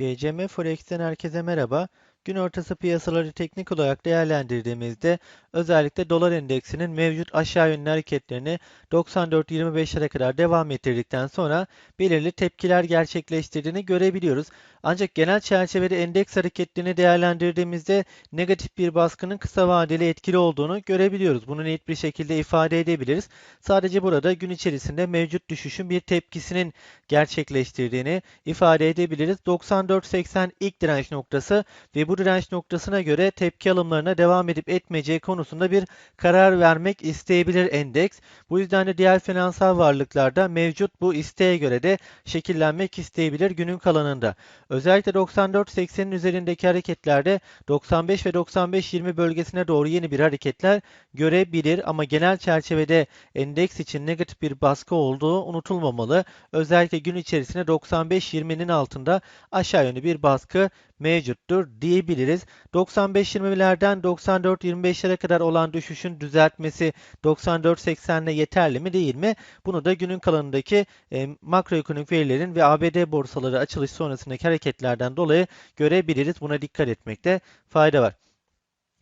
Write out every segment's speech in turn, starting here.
GCM Forex'ten herkese merhaba. Gün ortası piyasaları teknik olarak değerlendirdiğimizde özellikle dolar endeksinin mevcut aşağı yönlü hareketlerini 94.25'lere kadar devam ettirdikten sonra belirli tepkiler gerçekleştirdiğini görebiliyoruz. Ancak genel çerçevede endeks hareketlerini değerlendirdiğimizde negatif bir baskının kısa vadeli etkili olduğunu görebiliyoruz. Bunu net bir şekilde ifade edebiliriz. Sadece burada gün içerisinde mevcut düşüşün bir tepkisinin gerçekleştirdiğini ifade edebiliriz. 94.80 ilk direnç noktası ve bu direnç noktasına göre tepki alımlarına devam edip etmeyeceği konusunda bir karar vermek isteyebilir endeks. Bu yüzden de diğer finansal varlıklarda mevcut bu isteğe göre de şekillenmek isteyebilir günün kalanında. Özellikle 94.80'in üzerindeki hareketlerde 95 ve 95.20 bölgesine doğru yeni bir hareketler görebilir ama genel çerçevede endeks için negatif bir baskı olduğu unutulmamalı. Özellikle gün içerisinde 95.20'nin altında aşağı yönlü bir baskı mevcuttur diyebiliriz. 95.20'lerden 94.25'lere kadar olan düşüşün düzeltmesi 94.80'le yeterli mi değil mi? Bunu da günün kalanındaki e, makroekonomik verilerin ve ABD borsaları açılış sonrasındaki hareketlerden dolayı görebiliriz. Buna dikkat etmekte fayda var.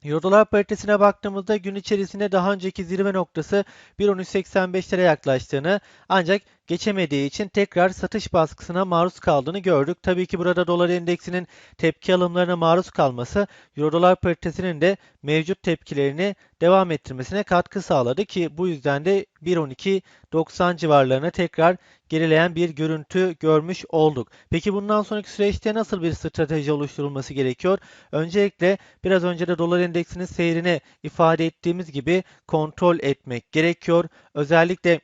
Euro dolar paritesine baktığımızda gün içerisinde daha önceki zirve noktası 1.1385'lere yaklaştığını ancak geçemediği için tekrar satış baskısına maruz kaldığını gördük. Tabii ki burada dolar endeksinin tepki alımlarına maruz kalması Euro dolar paritesinin de mevcut tepkilerini devam ettirmesine katkı sağladı ki bu yüzden de 1.12.90 civarlarına tekrar gerileyen bir görüntü görmüş olduk. Peki bundan sonraki süreçte nasıl bir strateji oluşturulması gerekiyor? Öncelikle biraz önce de dolar endeksinin seyrini ifade ettiğimiz gibi kontrol etmek gerekiyor. Özellikle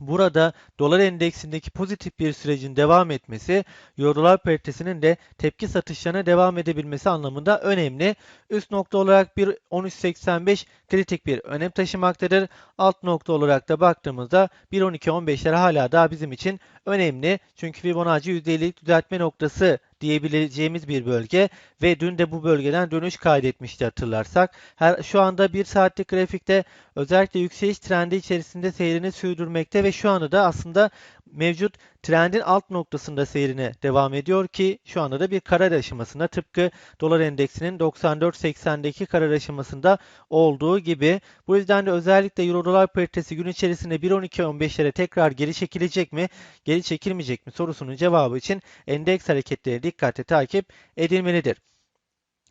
Burada dolar endeksindeki pozitif bir sürecin devam etmesi, euro dolar paritesinin de tepki satışlarına devam edebilmesi anlamında önemli. Üst nokta olarak bir 13.85 kritik bir önem taşımaktadır. Alt nokta olarak da baktığımızda 1.12.15'ler hala daha bizim için önemli. Çünkü Fibonacci %50'lik düzeltme noktası diyebileceğimiz bir bölge ve dün de bu bölgeden dönüş kaydetmişti hatırlarsak. Her, şu anda bir saatlik grafikte özellikle yükseliş trendi içerisinde seyrini sürdürmekte ve şu anda da aslında mevcut trendin alt noktasında seyrine devam ediyor ki şu anda da bir karar aşamasında tıpkı dolar endeksinin 94.80'deki karar aşamasında olduğu gibi. Bu yüzden de özellikle euro dolar paritesi gün içerisinde 1.12.15'lere tekrar geri çekilecek mi, geri çekilmeyecek mi sorusunun cevabı için endeks hareketleri dikkatle takip edilmelidir.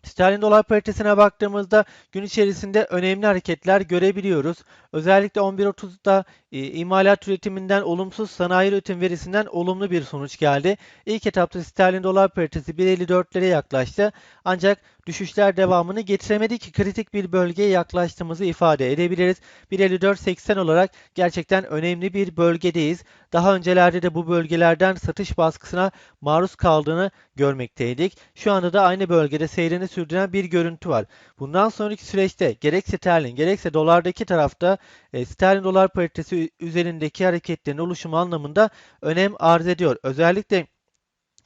Sterlin dolar paritesine baktığımızda gün içerisinde önemli hareketler görebiliyoruz. Özellikle 11.30'da e, imalat üretiminden olumsuz sanayi üretim verisinden olumlu bir sonuç geldi. İlk etapta sterlin dolar paritesi 1.54'lere yaklaştı. Ancak düşüşler devamını getiremedi ki kritik bir bölgeye yaklaştığımızı ifade edebiliriz. 1.54.80 olarak gerçekten önemli bir bölgedeyiz. Daha öncelerde de bu bölgelerden satış baskısına maruz kaldığını görmekteydik. Şu anda da aynı bölgede seyrini sürdüren bir görüntü var. Bundan sonraki süreçte gerek sterlin gerekse dolardaki tarafta e, sterlin dolar paritesi üzerindeki hareketlerin oluşumu anlamında önem arz ediyor. Özellikle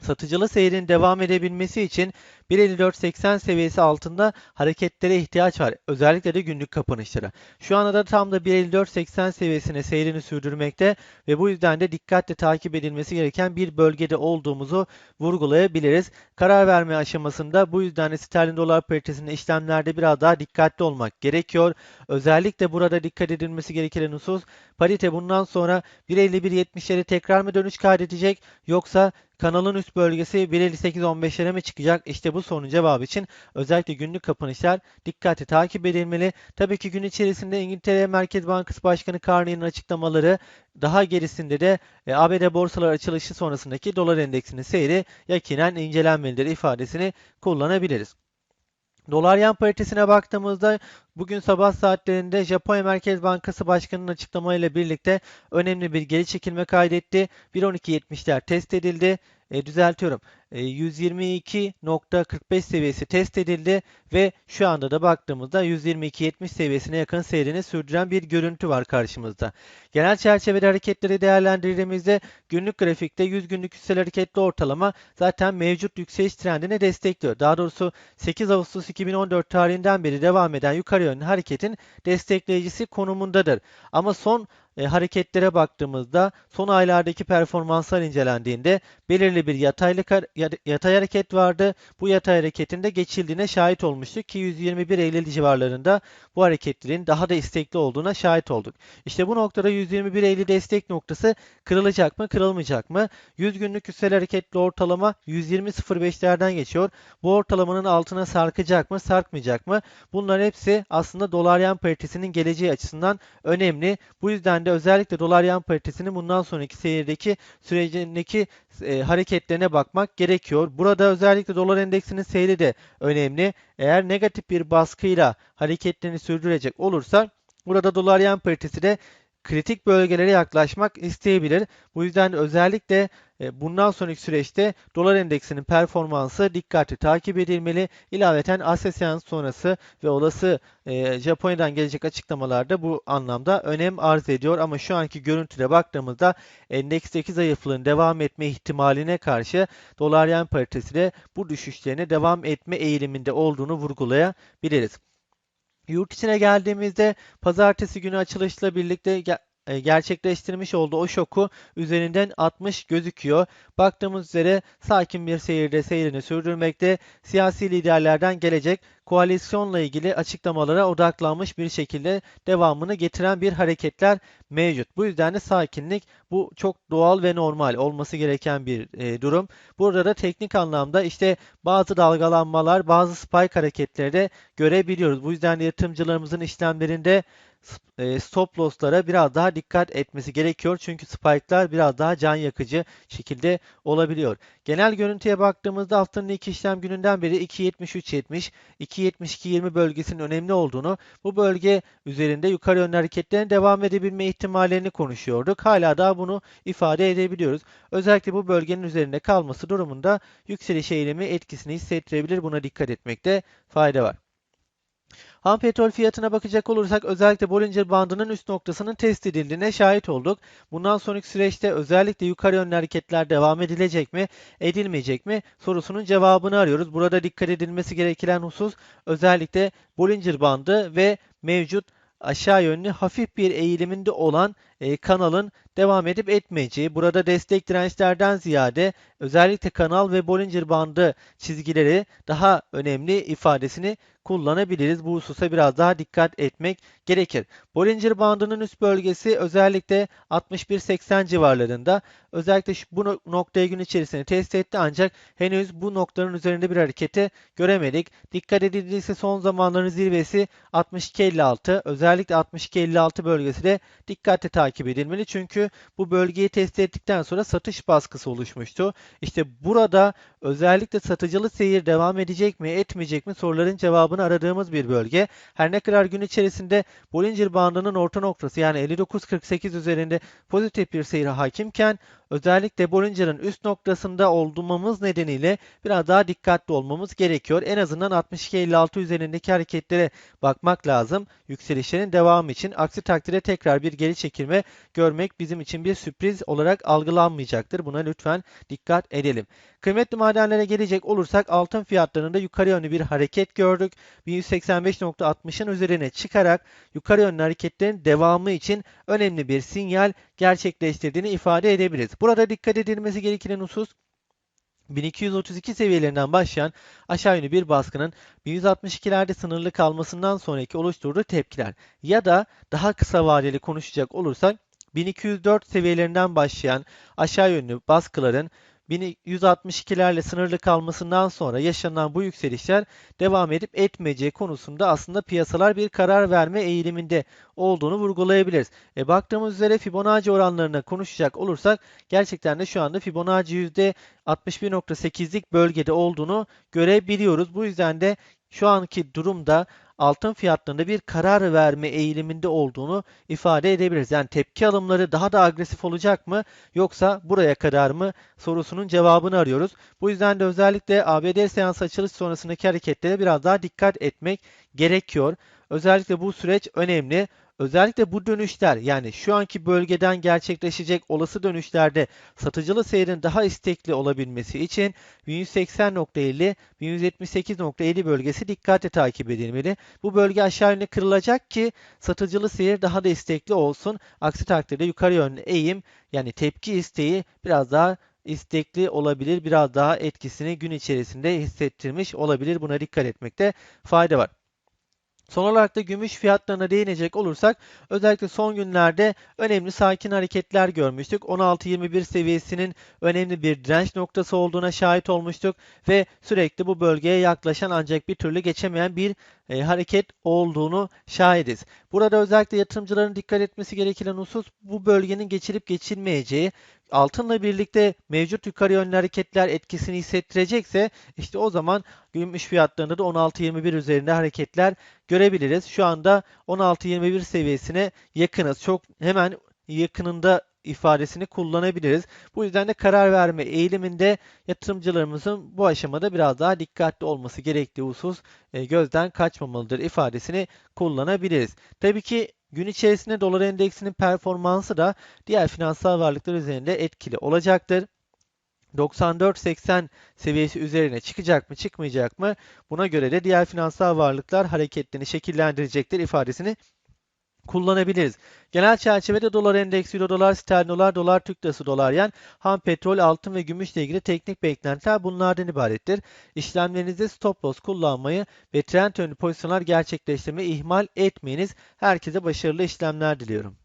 satıcılı seyrin devam edebilmesi için 1.54.80 seviyesi altında hareketlere ihtiyaç var. Özellikle de günlük kapanışlara. Şu anda da tam da 1.54.80 seviyesine seyrini sürdürmekte ve bu yüzden de dikkatle takip edilmesi gereken bir bölgede olduğumuzu vurgulayabiliriz. Karar verme aşamasında bu yüzden de sterlin dolar paritesinde işlemlerde biraz daha dikkatli olmak gerekiyor. Özellikle burada dikkat edilmesi gereken husus parite bundan sonra 1.51.70'lere tekrar mı dönüş kaydedecek yoksa kanalın üst bölgesi 1.58.15'lere mi çıkacak? İşte bu sorunun cevabı için özellikle günlük kapanışlar dikkatli takip edilmeli. Tabii ki gün içerisinde İngiltere Merkez Bankası Başkanı Carney'nin açıklamaları daha gerisinde de e, ABD borsalar açılışı sonrasındaki dolar endeksinin seyri yakinen incelenmelidir ifadesini kullanabiliriz. Dolar yan paritesine baktığımızda bugün sabah saatlerinde Japonya Merkez Bankası Başkanı'nın açıklamalarıyla birlikte önemli bir geri çekilme kaydetti. 1.12.70'ler test edildi. E, düzeltiyorum. 122.45 e, seviyesi test edildi ve şu anda da baktığımızda 122.70 seviyesine yakın seyrini sürdüren bir görüntü var karşımızda. Genel çerçevede hareketleri değerlendirdiğimizde günlük grafikte 100 günlük yüksel hareketli ortalama zaten mevcut yükseliş trendini destekliyor. Daha doğrusu 8 Ağustos 2014 tarihinden beri devam eden yukarı yönlü hareketin destekleyicisi konumundadır. Ama son e, hareketlere baktığımızda son aylardaki performanslar incelendiğinde belirli bir yataylık yatay hareket vardı. Bu yatay hareketinde geçildiğine şahit olmuştuk ki 121 Eylül civarlarında bu hareketlerin daha da istekli olduğuna şahit olduk. İşte bu noktada 121 Eylül destek noktası kırılacak mı, kırılmayacak mı? 100 günlük üstel hareketli ortalama 120.05'lerden geçiyor. Bu ortalamanın altına sarkacak mı, sarkmayacak mı? Bunlar hepsi aslında dolar yen paritesinin geleceği açısından önemli. Bu yüzden de özellikle dolar yen paritesinin bundan sonraki seyirdeki sürecindeki e, hareketlerine bakmak gerekiyor. Burada özellikle dolar endeksinin seyri de önemli. Eğer negatif bir baskıyla hareketlerini sürdürecek olursa burada dolar yen paritesi de kritik bölgelere yaklaşmak isteyebilir. Bu yüzden özellikle bundan sonraki süreçte dolar endeksinin performansı dikkatli takip edilmeli. İlaveten Asya seans sonrası ve olası e, Japonya'dan gelecek açıklamalarda bu anlamda önem arz ediyor. Ama şu anki görüntüde baktığımızda endeksteki zayıflığın devam etme ihtimaline karşı dolar yen paritesi de bu düşüşlerine devam etme eğiliminde olduğunu vurgulayabiliriz. Yurt içine geldiğimizde pazartesi günü açılışla birlikte e, gerçekleştirmiş olduğu o şoku üzerinden 60 gözüküyor. Baktığımız üzere sakin bir seyirde seyrini sürdürmekte. Siyasi liderlerden gelecek koalisyonla ilgili açıklamalara odaklanmış bir şekilde devamını getiren bir hareketler mevcut. Bu yüzden de sakinlik bu çok doğal ve normal olması gereken bir e, durum. Burada da teknik anlamda işte bazı dalgalanmalar, bazı spike hareketleri de görebiliyoruz. Bu yüzden de yatırımcılarımızın işlemlerinde stop loss'lara biraz daha dikkat etmesi gerekiyor. Çünkü spike'lar biraz daha can yakıcı şekilde olabiliyor. Genel görüntüye baktığımızda haftanın ilk işlem gününden beri 2.73.70, 2.72.20 bölgesinin önemli olduğunu, bu bölge üzerinde yukarı yönlü hareketlerin devam edebilme ihtimallerini konuşuyorduk. Hala daha bunu ifade edebiliyoruz. Özellikle bu bölgenin üzerinde kalması durumunda yükseliş eğilimi etkisini hissettirebilir. Buna dikkat etmekte fayda var. Ham petrol fiyatına bakacak olursak özellikle Bollinger bandının üst noktasının test edildiğine şahit olduk. Bundan sonraki süreçte özellikle yukarı yönlü hareketler devam edilecek mi, edilmeyecek mi sorusunun cevabını arıyoruz. Burada dikkat edilmesi gereken husus özellikle Bollinger bandı ve mevcut aşağı yönlü hafif bir eğiliminde olan e, kanalın devam edip etmeyeceği. Burada destek dirençlerden ziyade özellikle kanal ve Bollinger bandı çizgileri daha önemli ifadesini kullanabiliriz. Bu hususa biraz daha dikkat etmek gerekir. Bollinger bandının üst bölgesi özellikle 61-80 civarlarında. Özellikle şu, bu noktaya gün içerisinde test etti ancak henüz bu noktanın üzerinde bir hareketi göremedik. Dikkat edildiyse son zamanların zirvesi 62-56. Özellikle 62-56 bölgesi de dikkatle takip edilmeli. Çünkü bu bölgeyi test ettikten sonra satış baskısı oluşmuştu. İşte burada özellikle satıcılı seyir devam edecek mi etmeyecek mi soruların cevabını aradığımız bir bölge. Her ne kadar gün içerisinde Bollinger bandının orta noktası yani 59.48 üzerinde pozitif bir seyir hakimken özellikle Bollinger'ın üst noktasında olmamız nedeniyle biraz daha dikkatli olmamız gerekiyor. En azından 62.56 üzerindeki hareketlere bakmak lazım yükselişlerin devamı için. Aksi takdirde tekrar bir geri çekilme görmek bizim için bir sürpriz olarak algılanmayacaktır. Buna lütfen dikkat edelim. Kıymetli madenlere gelecek olursak altın fiyatlarında yukarı yönlü bir hareket gördük. 1185.60'ın üzerine çıkarak yukarı yönlü hareketlerin devamı için önemli bir sinyal gerçekleştirdiğini ifade edebiliriz. Burada dikkat edilmesi gereken husus 1232 seviyelerinden başlayan aşağı yönlü bir baskının 1162'lerde sınırlı kalmasından sonraki oluşturduğu tepkiler ya da daha kısa vadeli konuşacak olursak 1204 seviyelerinden başlayan aşağı yönlü baskıların 1162'lerle sınırlı kalmasından sonra yaşanan bu yükselişler devam edip etmeyeceği konusunda aslında piyasalar bir karar verme eğiliminde olduğunu vurgulayabiliriz. E, baktığımız üzere Fibonacci oranlarına konuşacak olursak gerçekten de şu anda Fibonacci %61.8'lik bölgede olduğunu görebiliyoruz. Bu yüzden de şu anki durumda altın fiyatlarında bir karar verme eğiliminde olduğunu ifade edebiliriz. Yani tepki alımları daha da agresif olacak mı yoksa buraya kadar mı sorusunun cevabını arıyoruz. Bu yüzden de özellikle ABD seans açılış sonrasındaki hareketlere biraz daha dikkat etmek gerekiyor. Özellikle bu süreç önemli. Özellikle bu dönüşler yani şu anki bölgeden gerçekleşecek olası dönüşlerde satıcılı seyrin daha istekli olabilmesi için 1180.50 1178.50 bölgesi dikkatle takip edilmeli. Bu bölge aşağı yönlü kırılacak ki satıcılı seyir daha da istekli olsun. Aksi takdirde yukarı yönlü eğim yani tepki isteği biraz daha istekli olabilir. Biraz daha etkisini gün içerisinde hissettirmiş olabilir. Buna dikkat etmekte fayda var. Son olarak da gümüş fiyatlarına değinecek olursak özellikle son günlerde önemli sakin hareketler görmüştük. 16.21 seviyesinin önemli bir direnç noktası olduğuna şahit olmuştuk ve sürekli bu bölgeye yaklaşan ancak bir türlü geçemeyen bir e, hareket olduğunu şahidiz. Burada özellikle yatırımcıların dikkat etmesi gereken husus bu bölgenin geçirip geçilmeyeceği, altınla birlikte mevcut yukarı yönlü hareketler etkisini hissettirecekse işte o zaman gümüş fiyatlarında da 16.21 üzerinde hareketler görebiliriz. Şu anda 16.21 seviyesine yakınız. Çok hemen yakınında ifadesini kullanabiliriz. Bu yüzden de karar verme eğiliminde yatırımcılarımızın bu aşamada biraz daha dikkatli olması gerektiği husus e, gözden kaçmamalıdır ifadesini kullanabiliriz. Tabii ki gün içerisinde dolar endeksinin performansı da diğer finansal varlıklar üzerinde etkili olacaktır. 94.80 seviyesi üzerine çıkacak mı çıkmayacak mı? Buna göre de diğer finansal varlıklar hareketlerini şekillendirecektir ifadesini kullanabiliriz. Genel çerçevede dolar endeksi, euro dolar, sterlin dolar, dolar Türk lirası, dolar yen, ham petrol, altın ve gümüşle ilgili teknik beklentiler bunlardan ibarettir. İşlemlerinizde stop loss kullanmayı ve trend yönlü pozisyonlar gerçekleştirmeyi ihmal etmeyiniz. Herkese başarılı işlemler diliyorum.